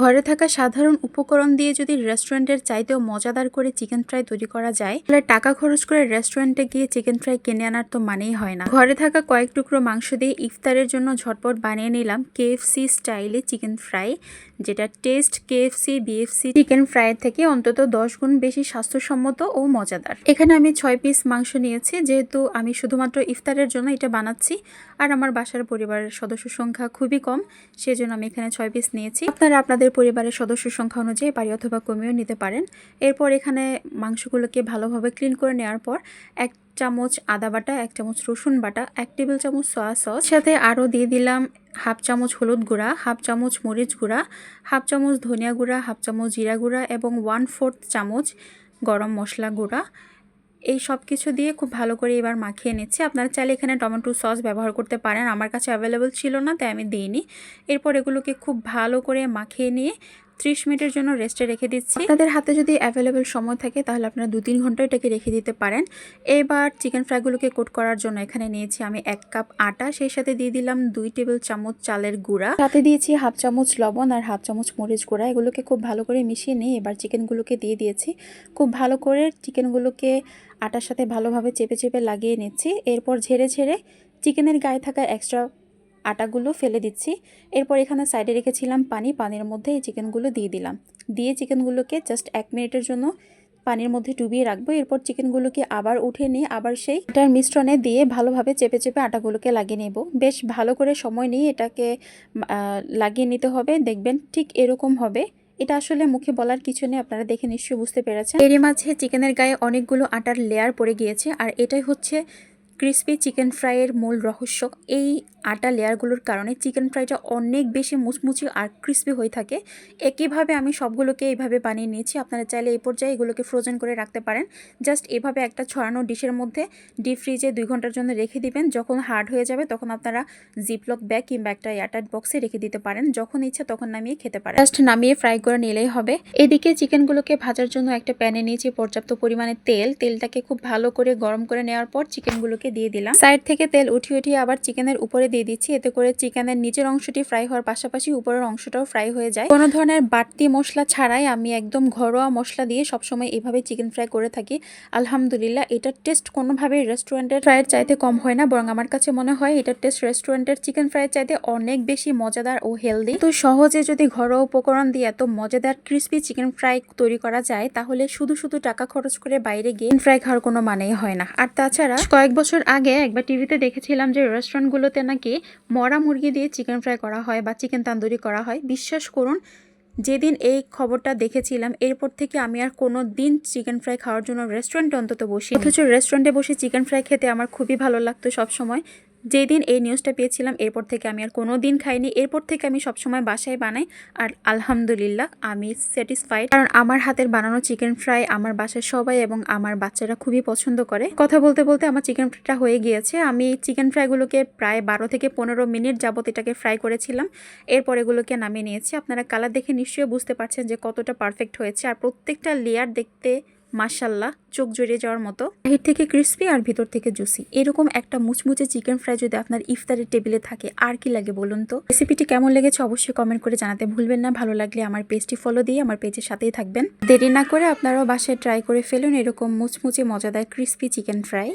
ঘরে থাকা সাধারণ উপকরণ দিয়ে যদি রেস্টুরেন্টের চাইতেও মজাদার করে চিকেন ফ্রাই তৈরি করা যায়, তাহলে টাকা খরচ করে রেস্টুরেন্টে গিয়ে চিকেন ফ্রাই কিনে আনার তো মানেই হয় না। ঘরে থাকা কয়েক টুকরো মাংস দিয়ে ইফতারের জন্য ঝটপট বানিয়ে নিলাম কেএফসি স্টাইলে চিকেন ফ্রাই, যেটা টেস্ট কেএফসি বিএফসি চিকেন ফ্রাইয়ের থেকে অন্তত দশ গুণ বেশি স্বাস্থ্যসম্মত ও মজাদার। এখানে আমি ছয় পিস মাংস নিয়েছি, যেহেতু আমি শুধুমাত্র ইফতারের জন্য এটা বানাচ্ছি, আর আমার বাসার পরিবারের সদস্য সংখ্যা খুবই কম, সেজন্য আমি এখানে ছয় পিস নিয়েছি। আপনারা আপনাদের পরিবারের সদস্য সংখ্যা অনুযায়ী বাড়ি অথবা কমিয়েও নিতে পারেন। এরপর এখানে মাংসগুলোকে ভালোভাবে ক্লিন করে নেওয়ার পর এক চামচ আদা বাটা, এক চামচ রসুন বাটা, এক টেবিল চামচ সয়া সস সাথে আরও দিয়ে দিলাম হাফ চামচ হলুদ গুঁড়া, হাফ চামচ মরিচ গুঁড়া, হাফ চামচ ধনিয়া গুঁড়া, হাফ চামচ জিরা গুঁড়া এবং ওয়ান ফোর্থ চামচ গরম মশলা গুঁড়া। এই সব কিছু দিয়ে খুব ভালো করে এবার মাখিয়ে নিচ্ছি। আপনারা চাইলে এখানে টমেটো সস ব্যবহার করতে পারেন। আমার কাছে অ্যাভেলেবল ছিল না, তাই আমি দিইনি। এরপর এগুলোকে খুব ভালো করে মাখিয়ে নিয়ে ত্রিশ মিনিটের জন্য রেস্টে রেখে দিচ্ছি। আপনাদের হাতে যদি অ্যাভেলেবেল সময় থাকে, তাহলে আপনারা দু তিন ঘণ্টা এটাকে রেখে দিতে পারেন। এবার চিকেন ফ্রাইগুলোকে কোট করার জন্য এখানে নিয়েছি আমি এক কাপ আটা, সেই সাথে দিয়ে দিলাম দুই টেবিল চামচ চালের গুঁড়া। সাথে দিয়েছি হাফ চামচ লবণ আর হাফ চামচ মরিচ গুঁড়া। এগুলোকে খুব ভালো করে মিশিয়ে নিয়ে এবার চিকেনগুলোকে দিয়ে দিয়েছি। খুব ভালো করে চিকেনগুলোকে আটার সাথে ভালোভাবে চেপে চেপে লাগিয়ে নিচ্ছি। এরপর ঝেড়ে ঝেড়ে চিকেনের গায়ে থাকা এক্সট্রা আটাগুলো ফেলে দিচ্ছি। এরপর এখানে সাইডে রেখেছিলাম পানি। পানির মধ্যে এই চিকেনগুলো দিয়ে দিলাম। দিয়ে চিকেনগুলোকে জাস্ট এক মিনিটের জন্য পানির মধ্যে ডুবিয়ে রাখব। এরপর চিকেনগুলোকে আবার উঠে নিয়ে আবার সেই আটার মিশ্রণে দিয়ে ভালোভাবে চেপে চেপে আটাগুলোকে লাগিয়ে নেব। বেশ ভালো করে সময় নিয়ে এটাকে লাগিয়ে নিতে হবে। দেখবেন ঠিক এরকম হবে। এটা আসলে মুখে বলার কিছু নেই। আপনারা দেখে নিশ্চয়ই বুঝতে পেরেছেন। এরই মাঝে চিকেনের গায়ে অনেকগুলো আটার লেয়ার পড়ে গিয়েছে। আর এটাই হচ্ছে ক্রিসপি চিকেন ফ্রাইয়ের মূল রহস্য। এই আটা লেয়ারগুলোর কারণে চিকেন ফ্রাইটা অনেক বেশি মুচমুচি আর ক্রিসপি হয়ে থাকে। একইভাবে আমি সবগুলোকে এইভাবে বানিয়ে নিয়েছি। আপনারা চাইলে এই পর্যায়ে এগুলোকে ফ্রোজেন করে রাখতে পারেন। জাস্ট এভাবে একটা ছড়ানো ডিশের মধ্যে ডিপ ফ্রিজে দুই ঘণ্টার জন্য রেখে দিবেন। যখন হার্ড হয়ে যাবে তখন আপনারা জিপলক ব্যাগ কিংবা একটা এয়ারটাইট বক্সে রেখে দিতে পারেন। যখন ইচ্ছা তখন নামিয়ে খেতে পারেন। জাস্ট নামিয়ে ফ্রাই করে নিলেই হবে। এদিকে চিকেনগুলোকে ভাজার জন্য একটা প্যানে নিয়েছি পর্যাপ্ত পরিমাণে তেল। তেলটাকে খুব ভালো করে গরম করে নেওয়ার পর চিকেনগুলোকে দিয়ে দিলাম। সাইড থেকে তেল উঠিয়ে উঠিয়ে আবার চিকেনের উপরে দিয়ে দিচ্ছি। এতে করে চিকেনের নিচের অংশটি ফ্রাই হওয়ার পাশাপাশি উপরের অংশটাও ফ্রাই হয়ে যায়। কোনো ধরনের বাড়তি মশলা ছাড়াই আমি একদম ঘরোয়া মশলা দিয়ে সবসময় এভাবে চিকেন ফ্রাই করে থাকি। আলহামদুলিল্লাহ, এটার টেস্ট কোনোভাবেই রেস্টুরেন্টের ফ্রাইয়ের চাইতে কম হয় না, বরং আমার কাছে মনে হয় এটার টেস্ট রেস্টুরেন্টের চিকেন ফ্রাইয়ের চাইতে অনেক বেশি মজাদার ও হেলদি। তো সহজে যদি ঘরোয়া উপকরণ দিয়ে এত মজাদার ক্রিস্পি চিকেন ফ্রাই তৈরি করা যায়, তাহলে শুধু শুধু টাকা খরচ করে বাইরে গিয়ে ফ্রাই খাওয়ার কোনো মানেই হয় না। আর তাছাড়া কয়েক বছর আগে একবার টিভিতে দেখেছিলাম যে রেস্টুরেন্টগুলোতে নাকি মরা মুরগি দিয়ে চিকেন ফ্রাই করা হয় বা চিকেন তান্দুরি করা হয়। বিশ্বাস করুন, যেদিন এই খবরটা দেখেছিলাম, এরপর থেকে আমি আর কোনো দিন চিকেন ফ্রাই খাওয়ার জন্য রেস্টুরেন্টে অন্তত বসি অথচ রেস্টুরেন্টে বসে চিকেন ফ্রাই খেতে আমার খুবই ভালো লাগতো সবসময়। যেই দিন এই নিউজটা পেয়েছিলাম, এরপর থেকে আমি আর কোনো দিন খাইনি। এরপর থেকে আমি সবসময় বাসায় বানাই আর আলহামদুলিল্লাহ আমি স্যাটিসফাইড কারণ আমার হাতের বানানো চিকেন ফ্রাই আমার বাসায় সবাই এবং আমার বাচ্চারা খুবই পছন্দ করে। কথা বলতে বলতে আমার চিকেন ফ্রাইটা হয়ে গিয়েছে। আমি চিকেন ফ্রাইগুলোকে প্রায় বারো থেকে পনেরো মিনিট যাবত এটাকে ফ্রাই করেছিলাম। এরপর এগুলোকে নামিয়ে নিয়েছি। আপনারা কালার দেখে নিশ্চয়ই বুঝতে পারছেন যে কতটা পারফেক্ট হয়েছে। আর প্রত্যেকটা লেয়ার দেখতে মাসাল্লাহ চোখ জড়িয়ে যাওয়ার মতো। বাহির থেকে ক্রিস্পি আর ভিতর থেকে জুসি এরকম একটা মুচমুচে চিকেন ফ্রাই যদি আপনার ইফতারের টেবিলে থাকে, আর কি লাগে বলুন তো? রেসিপিটি কেমন লেগেছে অবশ্যই কমেন্ট করে জানাতে ভুলবেন না। ভালো লাগলে আমার পেজটি ফলো দিয়ে আমার পেজের সাথেই থাকবেন। দেরি না করে আপনারাও বাসায় ট্রাই করে ফেলুন এরকম মুচমুচে, মজাদার ক্রিস্পি চিকেন ফ্রাই